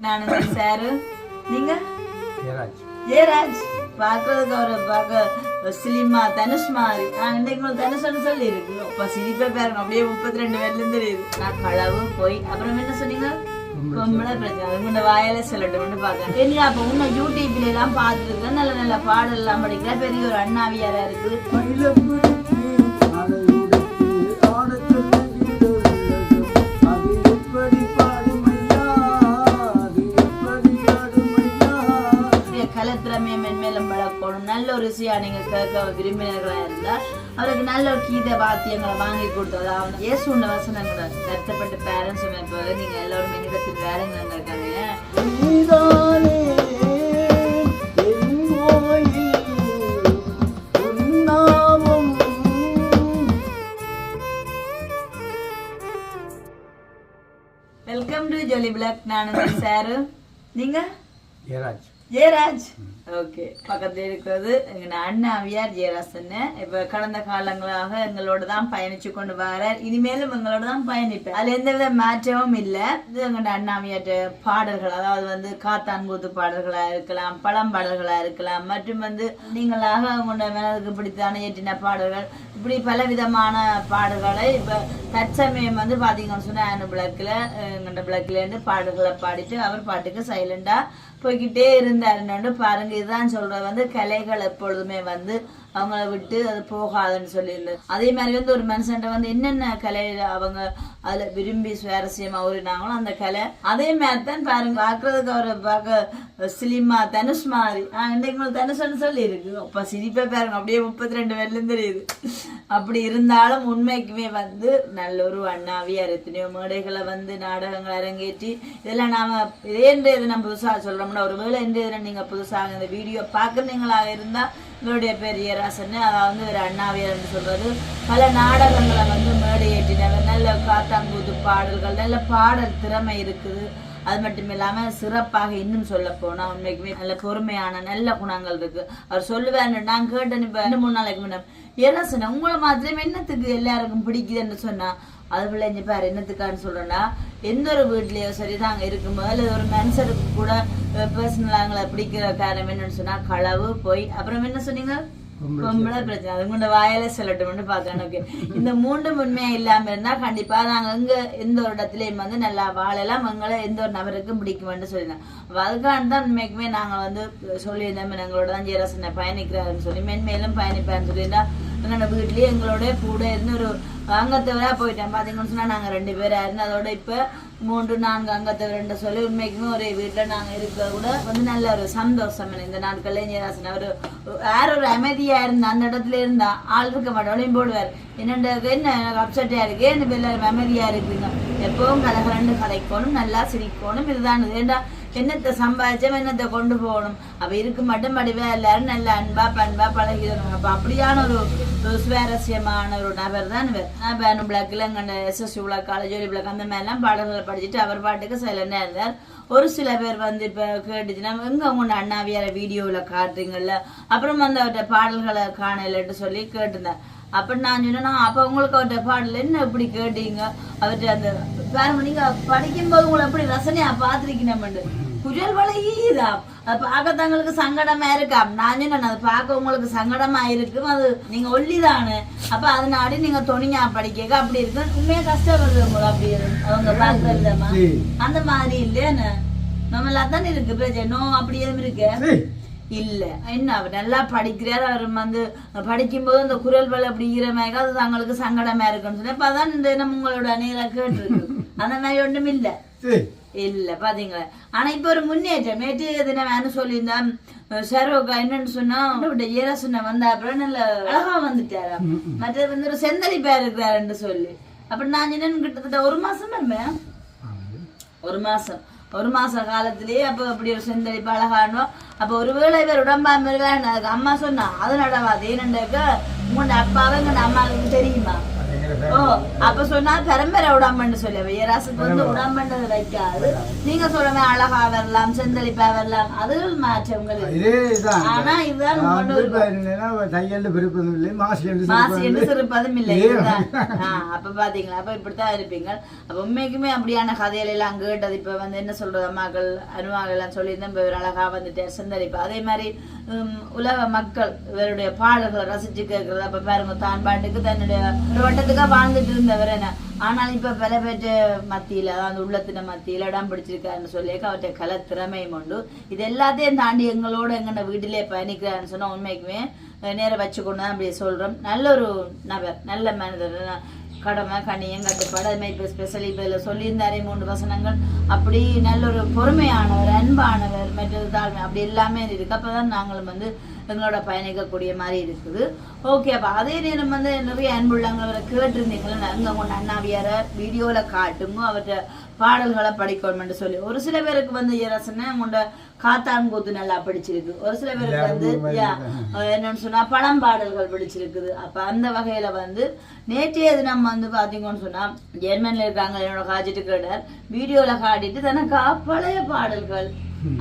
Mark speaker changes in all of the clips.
Speaker 1: நான் சாரு. நீங்க?
Speaker 2: ஜெயராஜ்
Speaker 1: பார்க்கறதுக்கு அவரை பார்க்க ஸ்லிம்மா தனுஷ் மாதிரி. நான் இன்னைக்கு முதல் தனுஷ்னு சொல்லி இருக்கு அப்ப சிரிப்பே பாருங்க. அப்படியே முப்பத்தி ரெண்டு பேர்ல இருந்து தெரியுது. நான் களவு போய் அப்புறம் என்ன சொன்னீங்க? பொம்பளை பிரச்சனை. முன்ன வாயில சொல்லட்டும்னு பார்த்தேன் என்ன அப்ப உன்னை யூடியூப்ல எல்லாம் பார்த்துருக்கேன் நல்ல நல்ல பாடல் எல்லாம் படிக்கிற பெரிய ஒரு அண்ணாவியாரா இருக்குது ஒரு ருசியா நீங்க கேட்க விரும்பினர்களா இருந்தா அவருக்கு நல்ல ஒரு கீத வாத்தியங்களை வாங்கி கொடுத்தோம் அதாவது இயேசுண்ட வசனங்களை கருத்தப்பட்ட பேரண்ட்ஸ் இப்போ நீங்க எல்லாரும் என்னிடத்தில் வேலைங்க இருக்காங்க வெல்கம் டு ஜொலி பிளாக் நான் சாரு. நீங்க?
Speaker 2: ஜெயராஜ்.
Speaker 1: ஜெயராஜ். ஓகே பக்கத்துல இருக்கிறது எங்க அண்ணன் அவியார் ஜெயராஜ் அண்ணன் இப்ப கடந்த காலங்களாக எங்களோட தான் பயணிச்சு கொண்டு வரார். இனிமேலும் எங்களோட தான் பயணிப்பேன் அதுல எந்தவித மாற்றமும் இல்ல. இது எங்க அண்ணா அவியார் பாடல்கள் அதாவது வந்து காத்தான் கூத்து பாடல்களா இருக்கலாம் பழம் பாடல்களா இருக்கலாம் மற்றும் வந்து நீங்களாக உங்களோட மனதுக்கு பிடித்தான ஏற்றின பாடல்கள் இப்படி பல விதமான பாடல்களை இப்ப தற்சமயம் வந்து பாத்தீங்கன்னு சொன்னா ஆனு பிளக்ல எங்கள்ட பிளக்ல இருந்து பாடல்களை பாடிட்டு அவர் பாட்டுக்கு சைலண்டா போய்கிட்டே இருந்தாருன்னு பாருங்க. இதுதான் சொல்றது. வந்து கலைகள் எப்பொழுதுமே வந்து அவங்கள விட்டு அது போகாதுன்னு சொல்லியிருந்தது அதே மாதிரி வந்து ஒரு மனுஷன்ட்ட வந்து என்னென்ன கலையில அவங்க அதுல விரும்பி சுவாரஸ்யமா ஊறினாங்களோ அந்த கலை அதே மாதிரி தான் பாருங்க பார்க்கறதுக்கு அவரை பார்க்க சிலிமா தனுஷ் மாதிரி. ஆஹ் இன்னைக்கு தனுஷ்னு சொல்லி இருக்கு அப்ப சிரிப்பே பாருங்க அப்படியே முப்பத்தி ரெண்டு பேர்லேருந்து தெரியுது. அப்படி இருந்தாலும் உண்மைக்குமே வந்து நல்ல ஒரு அண்ணாவியார் எத்தனையோ மேடைகளை வந்து நாடகங்கள் அரங்கேற்றி இதெல்லாம் நாம இதே இன்றைய இது நம்ம புதுசாக சொல்றோம்னா ஒருவேளை என்று இன்றைய நீங்க புதுசாக இந்த வீடியோ பார்க்குறீங்களாக இருந்தா உங்களுடைய பெரிய அதை அதாவது ஒரு அண்ணாவியார் என்று பல நாடகங்களை வந்து மேடையேற்றினவர் நல்ல காத்தாங்கூத்து பாடல்கள் நல்ல பாடல் திறமை இருக்குது. அது மட்டும் இல்லாமல் சிறப்பாக இன்னும் சொல்ல போனால் உண்மைக்குமே நல்ல பொறுமையான நல்ல குணங்கள் இருக்கு. அவர் சொல்லுவார் நான் கேட்டேன் இப்போ ரெண்டு மூணு நாளைக்கு முன்னே ஏன்னா சொன்னேன் உங்களை மாத்திரம் என்னத்துக்கு எல்லாருக்கும் பிடிக்குதுன்னு சொன்னா அது பிள்ளைங்க பாரு என்னத்துக்கான்னு சொல்கிறேன்னா எந்த ஒரு வீட்லயோ சரிதாங்க இருக்கும்போது அல்லது ஒரு மனுஷருக்கு கூட பர்சனலாங்களை பிடிக்கிற காரணம் என்னன்னு சொன்னா களவு போய். அப்புறம் என்ன சொன்னீங்க? பொம்பளை பிரச்சனை. அது கொண்ட வாயில சொல்லட்டும்னு பார்த்தேன் ஓகே இந்த மூன்று உண்மையா இல்லாம இருந்தா கண்டிப்பா நாங்க எங்க எந்த ஒரு இடத்துலயும் வந்து நல்லா வாழலாம். எங்களை எந்த ஒரு நபருக்கும் பிடிக்கும்னு சொல்லியிருந்தோம் அதுக்கான தான் உண்மைக்குமே நாங்க வந்து சொல்லியிருந்தோம். எங்களோட தான் ஜெயராசனை பயணிக்கிறாருன்னு சொல்லி மென்மேலும் பயணிப்பாருன்னு சொல்லியிருந்தா எங்களோட வீட்லயே எங்களோட கூட இருந்து ஒரு அங்கத்தவரா போயிட்டேன். பாத்தீங்கன்னு சொன்னா நாங்க ரெண்டு பேரா இருந்து அதோட இப்ப மூன்று நான்கு அங்கத்தவர்ன்ற சொல்லி உண்மைக்குமே ஒரே வீட்டுல நாங்க இருக்க கூட வந்து நல்ல ஒரு சந்தோஷம். இந்த நாட்கள்ல ஜெயராசன் அவர் யார் ஒரு அமைதியா இருந்தா அந்த இடத்துல இருந்தா ஆள் இருக்க மாட்டோம் போடுவார். என்னண்ட என்ன எனக்கு அப்செட்டா இருக்கு? என்ன எல்லாரும் அமைதியா இருக்குங்க? எப்பவும் கலகலண்டு கலைக்கணும் நல்லா சிரிக்கணும் இதுதான் ஏண்டா என்னத்தை சம்பாதிச்சோம் என்னத்தை கொண்டு போகணும்? அவ இருக்கு மட்டும் படிவே எல்லாரும் நல்ல அன்பா பண்பா பழகிடணும். அப்ப அப்படியான ஒரு சுவாரஸ்யமான ஒரு நபர் தான் இவர். பேனு பிளாக்ல எங்க எஸ்எஸ்சி பிளாக் காலேஜ் ஒரு பிளாக் அந்த மாதிரிலாம் பாடல்களை படிச்சுட்டு அவர் பாட்டுக்கு சைலண்டா இருந்தார் ஒரு சில பேர் வந்து இப்ப கேட்டுச்சுன்னா எங்க உங்க அண்ணாவியார வீடியோவில் காட்டுறீங்கல்ல? அப்புறம் வந்து அவர்கிட்ட பாடல்களை காணலன்ட்டு சொல்லி கேட்டிருந்தேன். அப்ப நான் சொன்னேன்னா அப்ப உங்களுக்கு அவர்கிட்ட பாடல் என்ன இப்படி கேட்டீங்க? அவர்கிட்ட அந்த பாருங்க நீங்க படிக்கும்போது உங்களை எப்படி ரசனையா பார்த்திருக்கீங்க குரல் வளையுதா பார்க்க தங்களுக்கு சங்கடமா இருக்காம் நான் சொன்னேன் அது பார்க்க உங்களுக்கு சங்கடமா இருக்கும். அது நீங்க ஒல்லிதானே. அப்ப அதனாடி நீங்க துணியா படிக்க அப்படி இருக்கு. உண்மையா கஷ்டப்படுறது உங்களுக்கு அப்படி. அவங்க பார்க்கறதுமா. அந்த மாதிரி இல்லையானே? நம்மளா தான் இருக்கு பிரச்சனை அப்படி எதுவும் இருக்கு. இல்ல. என்ன அவர் நல்லா படிக்கிறார் அவர் வந்து படிக்கும்போது அந்த குரல் வலை அப்படி ஈரமாக அது தங்களுக்கு சங்கடமா இருக்குன்னு சொல்லி அப்ப அதான் இந்த நம்ம உங்களோட அணியில கேட்டிருக்கு. அந்த மாதிரி ஒண்ணும் இல்ல. இல்ல பாத்தீங்களா? ஆனா இப்ப ஒரு முன்னேற்றம். நேற்று தினம் வேணும் சொல்லியிருந்தா ஷரோக்கா என்னன்னு சொன்னா ஏரா சொன்ன வந்த அப்புறம் நல்ல அழகா வந்துட்டாரா? மற்றது வந்து ஒரு செந்தலி பேர் இருக்கிறாருன்னு சொல்லி. அப்ப நான் என்னன்னு கிட்டத்தட்ட ஒரு மாசம் இருந்தேன். ஒரு மாசம். ஒரு மாச காலத்திலேயே அப்ப அப்படி ஒரு செந்தளிப்பு அழகானோ அப்ப ஒருவேளை இவர் உடம்பாம அதுக்கு அம்மா சொன்னா அது நடவாது. ஏனண்டாக்க உங்களோட அப்பாவை எங்க அம்மாவுக்கு தெரியுமா? அப்ப சொன்னா பரம்பரை உடாமன்னு சொல்ல வீராசுக்கு வந்து உடாமண்டது வைக்காது. நீங்க சொல்றமே அழகா வரலாம் செந்தளிப்பா வரலாம் அது மாற்றங்கள். ஆனா இதுதான்
Speaker 2: பிரிப்பதும் இல்லை, மாசி என்று
Speaker 1: மாசி என்று
Speaker 2: இல்லை.
Speaker 1: அப்ப பாத்தீங்களா? அப்ப இப்படித்தான் இருப்பீங்க. அப்ப உண்மைக்குமே அப்படியான கதைகள் எல்லாம் கேட்டது. இப்ப வந்து என்ன சொல்றது அம்மாக்கள் அனுமாக்கள் எல்லாம் சொல்லியிருந்தேன். இப்ப இவர் அழகா வந்துட்டு செந்தளிப்பு. அதே மாதிரி உலக மக்கள் இவருடைய பாடல்களை ரசிச்சு கேட்கறது அப்ப பாருங்க தான் பாட்டுக்கு தன்னுடைய ஒரு வட்டத்துக்கா வாழ்ந்துட்டு இருந்தவர் என்ன? ஆனால் இப்ப பல பேற்று மத்தியில அந்த உள்ளத்தின மத்தியில இடம் பிடிச்சிருக்காருன்னு சொல்லி அவற்றை கல திறமையும் உண்டு. இது எல்லாத்தையும் தாண்டி எங்களோட எங்கன வீட்டிலே பயணிக்கிறாருன்னு சொன்னா உண்மைக்குமே நேரம் வச்சு கொண்டு தான் அப்படி சொல்றோம். நல்ல ஒரு நபர் நல்ல மனிதர். கடமை கனியம் கட்டுப்பாடு அது மாதிரி இப்போ ஸ்பெஷலி இப்போ இதில் சொல்லியிருந்தாரே மூன்று வசனங்கள். அப்படி நல்ல ஒரு பொறுமையானவர் அன்பானவர் மற்றது தாழ்மை அப்படி எல்லாமே இருக்கு. அப்போ தான் நாங்களும் வந்து எங்களோட பயணிக்கக்கூடிய மாதிரி இருக்குது. ஓகே அப்போ அதே நேரம் வந்து நிறைய அன்புள்ளவங்களை கேட்டிருந்தீங்களா நாங்கள் உங்கள் அண்ணாவியார வீடியோவில் காட்டுங்க அவர்கிட்ட பாடல்களை படிக்கணும்னு சொல்லி. ஒரு சில பேருக்கு வந்து ரசனை உங்களோட காத்தான்கூத்து நல்லா பிடிச்சிருக்கு. ஒரு சில பேருக்கு வந்து என்னன்னு சொன்னா பழம் பாடல்கள் பிடிச்சிருக்குது. அப்ப அந்த வகையில வந்து நேற்றைய தினம் வந்து பாத்தீங்கன்னு சொன்னா ஜெர்மன்ல இருக்காங்க என்னோட காஜிட்டு கேட்டார். வீடியோல காட்டிட்டு தனக்கு பழைய பாடல்கள்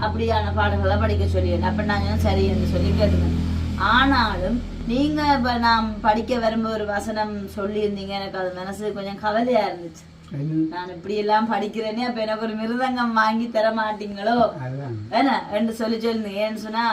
Speaker 1: அப்படியான பாடல்களை படிக்க சொல்லியிருந்தேன் அப்ப நான் சரி என்று சொல்லி கேட்டுருந்தேன் ஆனாலும் நீங்க இப்ப நான் படிக்க வரும்போது ஒரு வசனம் சொல்லியிருந்தீங்க எனக்கு அது மனசு கொஞ்சம் கவலையா இருந்துச்சு. நான் இப்படி எல்லாம் படிக்கிறேனே அப்ப எனக்கு ஒரு மிருதங்கம் வாங்கி தர மாட்டீங்களோ. என்ன என்று சொல்லி சொல்லுங்க ஏன்னு சொன்னா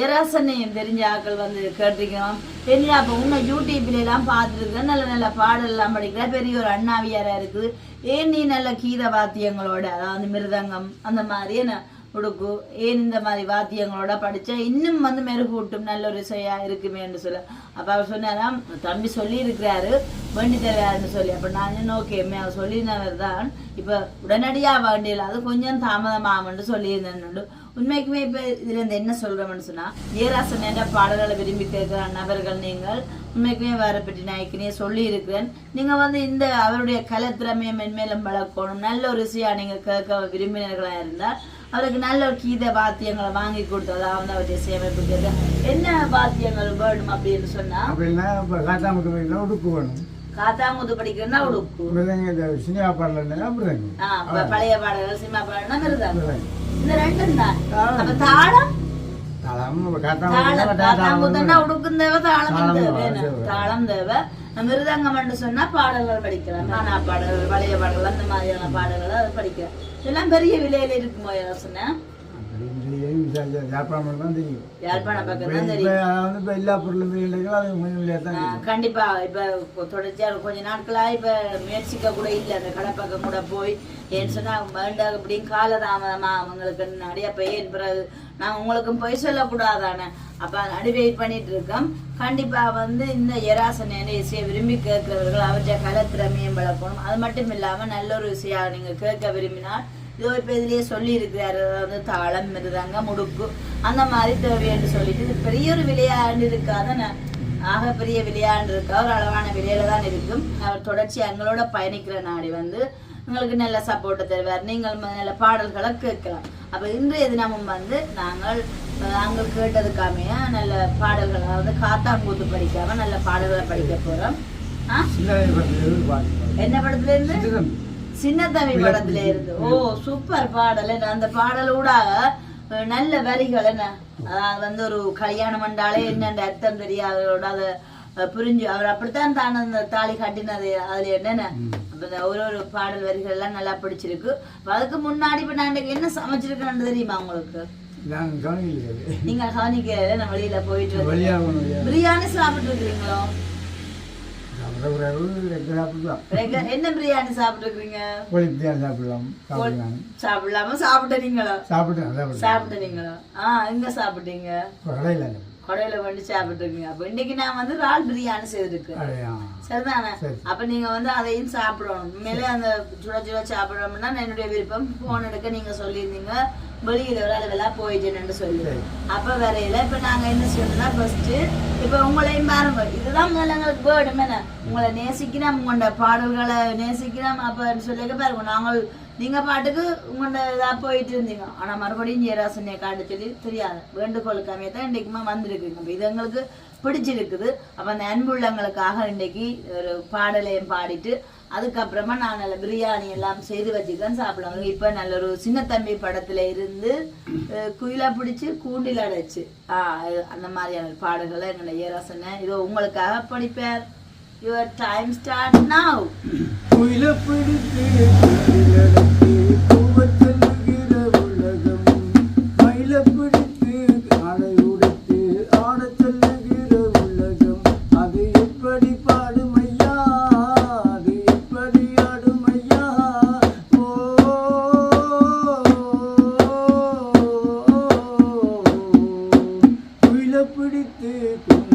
Speaker 1: ஏராசனையும் தெரிஞ்ச ஆட்கள் வந்து கேட்டிருக்கோம். என்ன அப்ப உன்னை யூடியூப்ல எல்லாம் பார்த்துருக்கேன் நல்ல நல்ல பாடல் எல்லாம் படிக்கிற பெரிய ஒரு அண்ணாவியாரா இருக்குது. ஏன் நீ நல்ல கீத வாத்தியங்களோட அதாவது மிருதங்கம் அந்த மாதிரி என்ன? உடுக்கு ஏன் இந்த மாதிரி வாத்தியங்களோட படித்தா இன்னும் வந்து மெருகூட்டும் நல்ல ஒரு இசையாக இருக்குமேன்னு சொல்ல. அப்போ அவர் சொன்னாராம் தம்பி சொல்லியிருக்கிறாரு வேண்டி தருவாருன்னு சொல்லி. அப்போ நான் ஓகே அவர் சொல்லினவர் தான் இப்போ உடனடியாக வேண்டியல அது கொஞ்சம் தாமதமாமன்னு சொல்லியிருந்தேன்னு உண்மைக்குமே இப்போ இதுலேருந்து என்ன சொல்றோம்னு சொன்னால் வீராசன் என்ற பாடல்களை விரும்பி கேட்குற நபர்கள் நீங்கள் உண்மைக்குமே வேற பற்றி நான் சொல்லியிருக்கிறேன். நீங்கள் வந்து இந்த அவருடைய கலைத்திறமையை மென்மேலும் வளர்க்கணும் நல்ல ஒரு இசையா நீங்கள் கேட்க விரும்பினர்களாக இருந்தால் அவருக்கு நல்ல ஒரு கீத வாத்தியங்களை வாங்கி கொடுத்து அதாவது அவருடைய சேமிப்பு என்ன வாத்தியங்கள் வேணும் அப்படின்னு சொன்னா?
Speaker 2: அப்படின்னா இப்ப காத்தாமுக்கு போயினா உடுப்பு வேணும்.
Speaker 1: உடுப்பு.
Speaker 2: இந்த சினிமா பாடல்னா மிருதங்க.
Speaker 1: ஆ, ப- பழைய பாடல்கள் சினிமா பாடல்னா மிருதம்
Speaker 2: மிருதங்க.
Speaker 1: இந்த ரெண்டும் தான். அப்ப தாளம்.
Speaker 2: தாளம்
Speaker 1: தேவை மிருதங்கம் சொன்னா பாடல்கள் படிக்கலாம். நானா பாடல்கள் பழைய பாடல்கள் அந்த மாதிரியான பாடல்கள் அதை படிக்கிறேன் இதெல்லாம் பெரிய விலையில இருக்குமோ யோசனை கண்டிப்பா. இப்ப தொடர்ச்சியா கொஞ்ச நாட்களா இப்ப முயற்சிக்க கூட இல்ல. அந்த கடப்பக்கம் கூட போய் ஏன்னு சொன்னா வேண்டாம் அப்படின்னு காலதாமதமா அவங்களுக்கு அப்ப ஏன் பிறகு நான் உங்களுக்கும் பொய் சொல்லக்கூடாதானே? அப்ப நடு வெயிட் பண்ணிட்டு இருக்கோம். கண்டிப்பா வந்து இந்த எராசன இசையை விரும்பி கேட்கிறவர்கள் அவற்றை கலத்திறமையும் வளர்க்கணும். அது மட்டும் இல்லாம நல்ல ஒரு இசையா நீங்க கேட்க விரும்பினால் இதோ இப்ப இதுலயே சொல்லி இருக்கிறாரு அதாவது தாளம் மிருதங்க முடுக்கு. அந்த மாதிரி தேவைன்னு சொல்லிட்டு இது பெரிய ஒரு விளையாண்டு இருக்காதானே ஆக பெரிய விளையாண்டு இருக்கா? ஒரு அளவான விலையில தான் இருக்கும். அவர் தொடர்ச்சி எங்களோட பயணிக்கிற நாடி வந்து உங்களுக்கு நல்ல சப்போர்ட்டை தருவார். நீங்கள் நல்ல பாடல்களை கேட்கலாம். அப்ப இன்றைய தினமும் வந்து நாங்கள் அஹ், நாங்கள் கேட்டதுக்காமைய நல்ல பாடல்களை வந்து காத்தாங்கூத்து படிக்காம நல்ல பாடல்களை படிக்க
Speaker 2: பாட்டு.
Speaker 1: என்ன படத்துல இருந்து. சின்னத்தம்பி படத்துல இருந்து. ஓ சூப்பர் பாடல். என்ன அந்த பாடலோட நல்ல வரிகள் என்ன? அதாவது வந்து ஒரு கல்யாணம் பண்ணாலே என்னென்ன அர்த்தம் தெரியாதவரோட அதை அஹ், புரிஞ்சு அவர் அப்படித்தான் தான் அந்த தாலி கட்டினது. அதுல என்னென்ன? ஒரு ஒரு பாடல் வரிகள் எல்லாம் நல்லா பிடிச்சிருக்கு. அதுக்கு முன்னாடி இப்ப நான் என்ன சமைச்சிருக்கேன்னு தெரியுமா உங்களுக்கு. நீங்க கவனிக்க நான் வெளியில போயிட்டு. பிரியாணி சாப்பிட்டு இருக்கிறீங்களோ
Speaker 2: சாப்பிட கூடாது, ரெண்டு சாப்பிடலாம்.
Speaker 1: என்ன பிரியாணி சாப்பிட்டு இருக்கிறீங்க
Speaker 2: கோழி பிரியாணி சாப்பிடலாம்? சாப்பிடலாம்
Speaker 1: சாப்பிடலாம சாப்பிட்டீங்களோ
Speaker 2: சாப்பிட்டேன்
Speaker 1: சாப்பிட்டீங்களா ஆ எங்க சாப்பிட்டீங்க?
Speaker 2: கடையில்
Speaker 1: கடையில கொண்டு சாப்பிட்டுருக்கீங்க. அப்ப இன்னைக்கு நான் வந்து இறால் பிரியாணி செய்திருக்கேன்
Speaker 2: அடையா
Speaker 1: சரிதானே?
Speaker 2: சரி.
Speaker 1: அப்ப நீங்க வந்து அதையும் சாப்பிடணும். உண்மையிலே அந்த சுட சுட சாப்பிடணும்னா என்னுடைய விருப்பம். போன் எடுக்க நீங்க சொல்லியிருந்தீங்க. வெளியில ஒரு அளவெல்லாம் போயிட்டேன்னு சொல்லி. அப்ப வரையில இப்ப நாங்க என்ன செய்யணும்னா ஃபர்ஸ்ட் இப்ப உங்களையும் பாருங்க. இதுதான் முதல்ல எங்களுக்கு வேர்டு என்ன? உங்களை நேசிக்கிறோம் உங்களோட பாடல்களை நேசிக்கிறோம் அப்ப சொல்லிக்க பாருங்க நாங்கள் நீங்கள் பாட்டுக்கு உங்களோட இதாக போயிட்டு இருந்தீங்க ஆனால் மறுபடியும் ஜெயராசனை காட்ட சொல்லி தெரியாது. வேண்டுகோளுக்காமே தான் இன்றைக்குமா வந்திருக்குங்க இது எங்களுக்கு பிடிச்சிருக்குது. அப்போ அந்த அன்புள்ளங்களுக்காக இன்றைக்கு ஒரு பாடலையும் பாடிட்டு அதுக்கப்புறமா நான் நல்ல பிரியாணி எல்லாம் செய்து வச்சுதான் சாப்பிடுவாங்க. இப்போ நல்ல ஒரு சின்ன தம்பி இருந்து குயிலாக குயிலா கூண்டில் அடைச்சு. ஆ அந்த மாதிரியான பாடல்களை எங்களை ஏராசனை இதோ உங்களுக்காக படிப்பார். யுவர் டைம் ஸ்டார்ட் நவ்
Speaker 2: குயில பிடித்து பிடித்து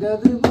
Speaker 2: வந்தது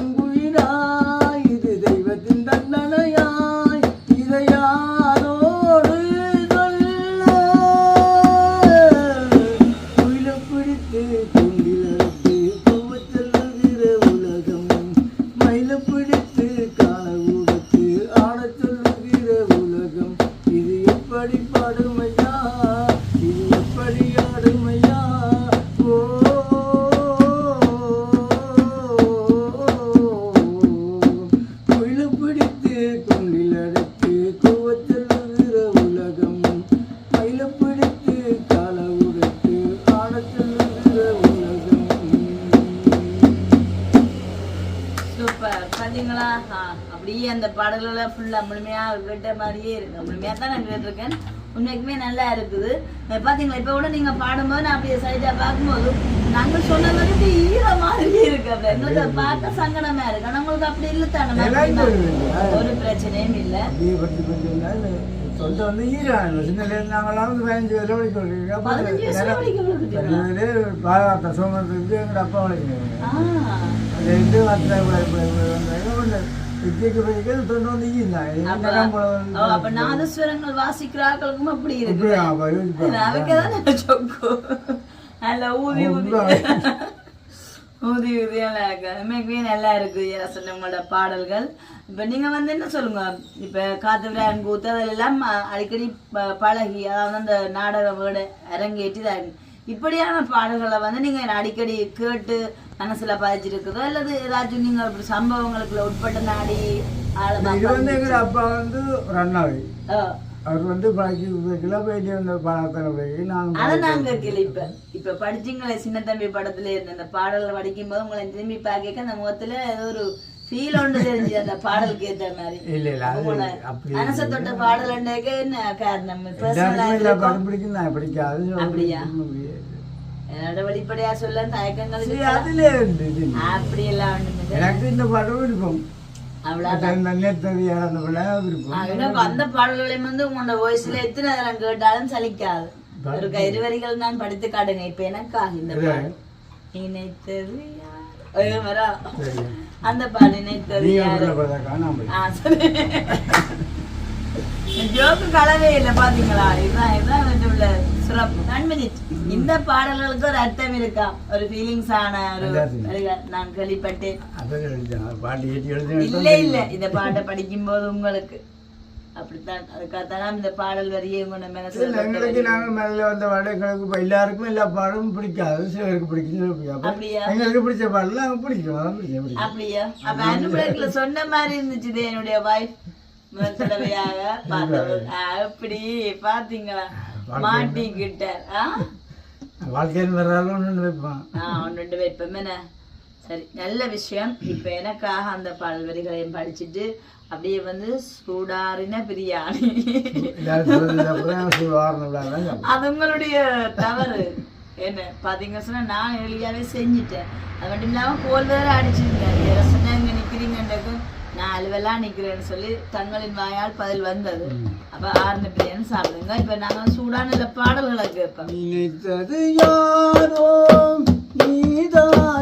Speaker 1: அப்படியே அந்த பாடல்களை ஃபுல்லா முழுமையா கேட்ட மாதிரியே இருக்கு. முழுமையா தான் நான் கேட்டிருக்கேன். உண்மைக்குமே நல்லா இருக்குது. அஹ் பாத்தீங்களா இப்ப கூட நீங்க பாடும்போது நான் அப்படியே சைடா பார்க்கும்போது நாங்க சொன்ன மாதிரி ஈர மாதிரியே இருக்கு. அப்படி எங்களுக்கு அதை பார்க்க சங்கடமா இருக்கு. ஆனா உங்களுக்கு அப்படி இல்லை தானே? ஒரு பிரச்சனையும் இல்லை.
Speaker 2: சொல்லிட்டு வந்து ஈரான் சின்ன நாங்களாம் வந்து பதினஞ்சு வயசுல வரைக்கும் சொல்லிருக்கோம். பேர் பாதுகாத்த சோமத்துக்கு எங்கள் அப்பா அது ரெண்டு வார்த்தை வித்தியக்கு படிக்க தொண்டு வந்து ஈந்தான்
Speaker 1: அப்ப ஓ, அப்ப நாதஸ்வரங்கள் வாசிக்கிறார்களுக்கும் அப்படி இருக்கு அவக்கே சொக்கு நல்ல ஊதி ஊதி ஊதி ஊதி நல்லா இருக்கு. உண்மைக்குமே நல்லா இருக்கு உங்களோட பாடல்கள். இப்ப நீங்க வந்து என்ன சொல்லுங்க? இப்ப காத்துவிராயன் கூத்து அதெல்லாம் அடிக்கடி பழகி அதாவது அந்த நாடக வீடு அரங்கேற்றி தான். இப்படியான பாடல்களை வந்து நீங்க அடிக்கடி கேட்டு மனசுல பதிச்சிருக்குதோ அல்லது ஏதாச்சும் நீங்க அப்படி சம்பவங்களுக்குள்ள உட்பட்ட நாடி
Speaker 2: எங்கள் அப்பா வந்து
Speaker 1: ஓ,
Speaker 2: அவர் வந்து வைக்கல போயிட்டு வந்த பாடத்தில் போய் நான்
Speaker 1: அதை நான் கேட்கல இப்ப இப்ப படிச்சீங்களே சின்ன தம்பி படத்துல இருந்த அந்த பாடல்கள் படிக்கும் போது உங்களை திரும்பி பார்க்க அந்த முகத்துல ஏதோ ஒரு ஃபீல் ஒன்று தெரிஞ்சு அந்த பாடலுக்கு ஏத்த மாதிரி
Speaker 2: இல்லை இல்லை
Speaker 1: மனசை தொட்ட பாடல் என்ன காரணம்
Speaker 2: பிடிக்கும் நான் பிடிக்காது
Speaker 1: அப்படியா? என்னோட வெளிப்படையா சொல்ல தயக்கங்கள்
Speaker 2: சரி,
Speaker 1: இருக்கா?
Speaker 2: அதுல இருந்து இது.
Speaker 1: அப்படி எல்லாம் ஒண்ணுமில்லை.
Speaker 2: எனக்கு இந்த பாடம் விருப்பம்
Speaker 1: அந்த பாடல்களையும் வந்து உங்களோட வாய்ஸ்ல எத்தனை அதெல்லாம் கேட்டாலும் சலிக்காது. ஒரு கயிறு வரிகள் நான் படித்து காட்டுங்க. இப்ப எனக்காக இந்த பாடல். நினைத்தது. அந்த பாடல் நினைத்தது
Speaker 2: நீங்க
Speaker 1: யாரு?
Speaker 2: உங்களை பார்த்தா காணாமல்
Speaker 1: ஆ, சரி. ஜோக்கு கலவே இல்லை பாத்தீங்களா? இதுதான் இதுதான் வந்து உள்ள சிறப்பு. மினிட் இந்த பாடல்களுக்கு ஒரு அர்த்தம் இருக்கா? ஒரு ஃபீலிங்ஸ் ஆன ஒரு நான் கேள்விப்பட்டேன். இல்ல இல்ல. இந்த பாட்டை படிக்கும்போது உங்களுக்கு. அப்படித்தான். அதுக்காகத்தான் இந்த பாடல் வரியை
Speaker 2: எங்களுக்கு. நாங்கள் மேலே வந்த பாடம் எங்களுக்கு எல்லாருக்கும் எல்லா பாடமும் பிடிக்காது. சிலருக்கு பிடிக்கும்
Speaker 1: அப்படியா?
Speaker 2: எங்களுக்கு பிடிச்ச நாங்கள் பிடிக்கும். பிடிக்கும் பிடிக்கும்.
Speaker 1: அப்படியா? அப்ப சொன்ன மாதிரி இருந்துச்சு என்னுடைய வைஃப் முதல் தடவையாக அப்படி பாத்தீங்களா மாட்டிக்கிட்டார்
Speaker 2: வாழ்க்கையில் வர்றாலும் ஒன்று வைப்பான்
Speaker 1: ஆ ஒன்று வைப்போம் என்ன? சரி நல்ல விஷயம். இப்ப எனக்காக அந்த பாடல் வரிகளையும் படிச்சுட்டு அப்படியே வந்து சூடாரின பிரியாணி.
Speaker 2: எல்லாரும் சொல்றது அப்புறம் சொல்லுவாருன்னு விடாதான்
Speaker 1: அது உங்களுடைய தவறு. என்ன? பாத்தீங்க சொன்னா நான் எளியாவே செஞ்சுட்டேன். அது மட்டும் இல்லாம கோல் வேற அடிச்சிருந்தேன் ரசனை இங்க நிக்கிறீங்கன்றது நான் அலுவலாம் நிக்கிறேன்னு சொல்லி தங்களின் வாயால் பதில் வந்தது. அப்ப ஆறுன பிரியாணி சாப்பிடுங்க. இப்ப நாங்க சூடான பாடல்களை கேட்போம்.
Speaker 2: நினைத்தது யாரோ நீதானே.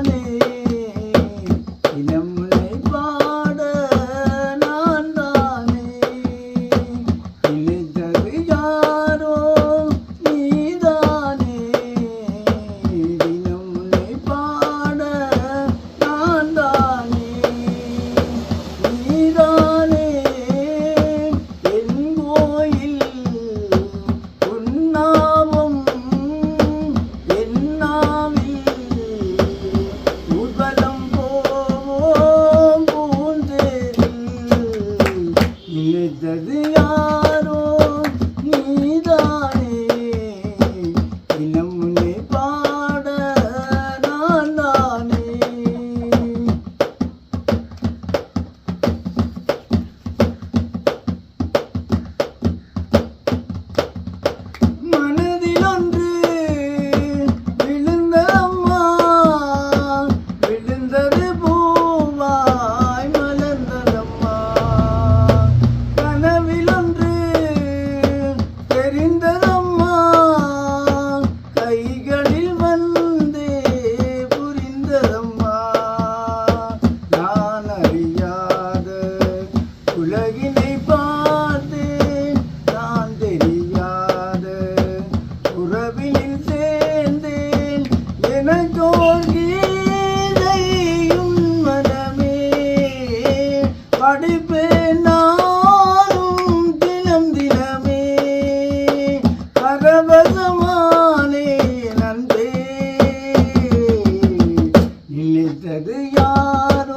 Speaker 2: யார்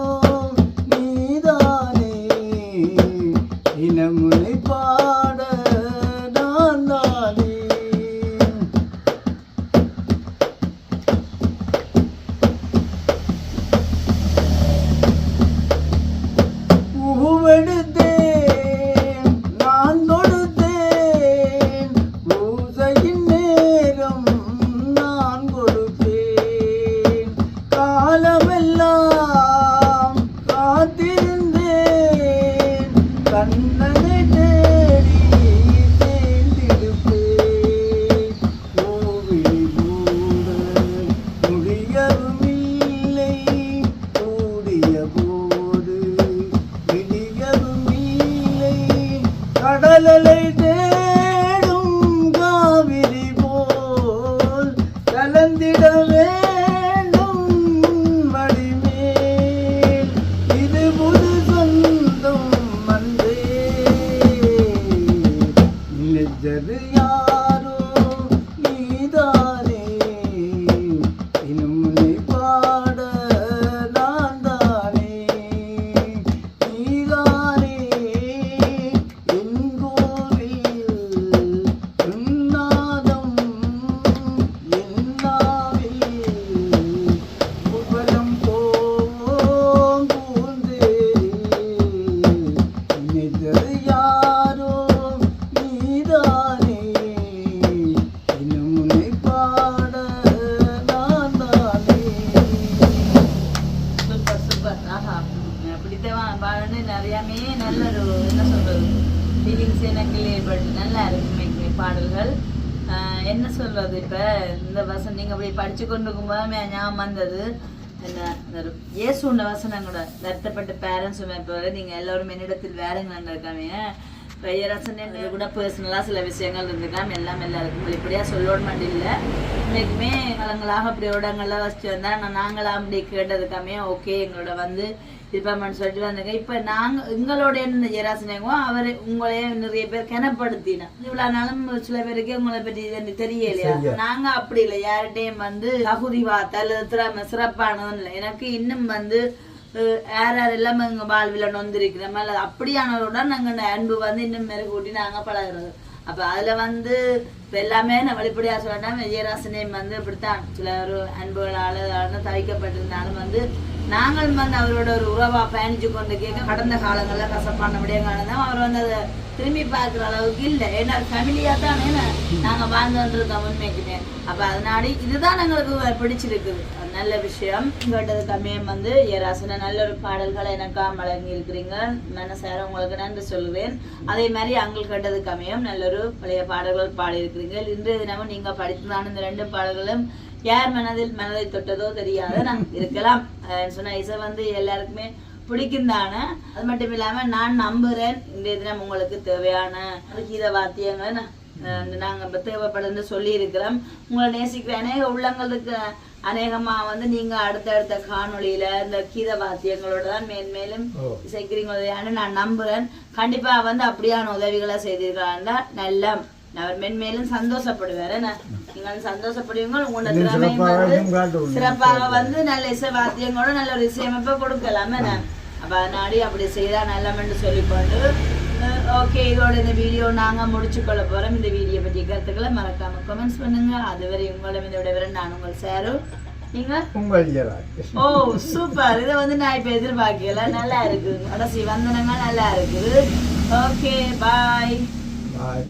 Speaker 1: இப்போ நீங்க எல்லாரும் என்னிடத்தில் வேறுங்களான்னு இருக்காங்க பெயரசன் கூட பர்சனலாக சில விஷயங்கள் இருந்துக்கலாம் எல்லாம் எல்லாருக்கும் வெளிப்படையாக சொல்லணும் இல்லை. இன்னைக்குமே காலங்களாக அப்படி இடங்கள்லாம் வச்சுட்டு வந்தா நான் நாங்களாம் அப்படி கேட்டதுக்காமே ஓகே எங்களோட வந்து இருப்பாமன்னு சொல்லிட்டு வந்தாங்க இப்போ நாங்கள் எங்களோட என்ன ஜெராசனேங்கோ அவர் உங்களையே நிறைய பேர் கிணப்படுத்தினா இவ்வளோ நாளும் சில பேருக்கு உங்களை பற்றி தெரியலையா? நாங்க அப்படி இல்லை. யார்கிட்டையும் வந்து தகுதி திறமை சிறப்பானதும் இல்லை. எனக்கு இன்னும் வந்து யார் யார் எல்லாம் எங்க வாழ்வில் நொந்திருக்கிறோமோ அல்லது அப்படியானவருடன் நாங்க அன்பு வந்து இன்னும் மெருகூட்டி நாங்க பழகுறது. அப்ப அதுல வந்து இப்ப எல்லாமே நான் வெளிப்படையா சொன்னா விஜயராசனையும் வந்து இப்படித்தான் சில ஒரு அன்புகளால தவிக்கப்பட்டிருந்தாலும் வந்து நாங்கள் வந்து அவரோட ஒரு உறவா பயணிச்சு கொண்டு கேட்க கடந்த காலங்கள்ல கசப்பான விடயங்கள் தான் அவர் வந்து அதை திரும்பி பார்க்குற அளவுக்கு இல்லை. ஏன்னா ஃபேமிலியா தான் நாங்கள் வாழ்ந்து வந்துருக்கோம் உண்மைக்குமே. அப்ப அதனால இதுதான் எங்களுக்கு பிடிச்சிருக்குது. நல்ல விஷயம். கேட்டது கம்மியம் வந்து ஏராசன நல்ல ஒரு பாடல்களை எனக்கா வழங்கி இருக்கிறீங்க மனசார உங்களுக்கு நன்றி சொல்லுவேன். அதே மாதிரி அங்கள் கேட்டது கம்மியம். நல்ல ஒரு பழைய பாடல்கள் பாடி இருக்கிறீங்க இன்றைய தினமும் நீங்க படித்ததான இந்த ரெண்டு பாடல்களும் யார் மனதில் மனதை தொட்டதோ தெரியாத நான் இருக்கலாம். அஹ் சொன்ன இசை வந்து எல்லாருக்குமே பிடிக்கும் தானே அது மட்டும் இல்லாம நான் நம்புறேன். இன்றைய தினம் உங்களுக்கு தேவையான கீத வாத்தியங்களை நான் நாங்க இப்ப தேவைப்படுன்னு சொல்லி இருக்கிறோம் உங்களை நேசிக்கிற அநேக உள்ளங்களுக்கு அநேகமா வந்து நீங்க அடுத்தடுத்த காணொளியில இந்த கீத வாத்தியங்களோட தான் மேன்மேலும்
Speaker 2: ஓ.
Speaker 1: இசைக்கிறீங்கன்னு நான் நம்புறேன். கண்டிப்பா வந்து அப்படியான உதவிகளை செய்திருக்கிறாங்க நல்லா அவர் மென்மேலும் சந்தோஷப்படுவார். என்ன? நீங்கள் சந்தோஷப்படுவீங்க உங்களோட
Speaker 2: சிறப்பாக
Speaker 1: வந்து. சிறப்பாக வந்து நல்ல இசை வாத்தியங்களோட நல்ல ஒரு இசையமைப்பை கொடுக்கலாம். அப்ப அதனாடி அப்படி செய்தா நல்லமென்று சொல்லிக்கொண்டு ஓகே இதோட இந்த வீடியோ நாங்க முடிச்சு கொள்ள போறோம். இந்த வீடியோ பற்றி கருத்துக்களை மறக்காம கமெண்ட்ஸ் பண்ணுங்க. அதுவரை உங்களிடம் இந்த விட நான் உங்கள் சேரு. ஓ சூப்பர் இதை வந்து நான் இப்ப எதிர்பார்க்கல. நல்லா இருக்குது கடைசி வந்தனங்க நல்லா இருக்குது. ஓகே பாய்
Speaker 2: பாய்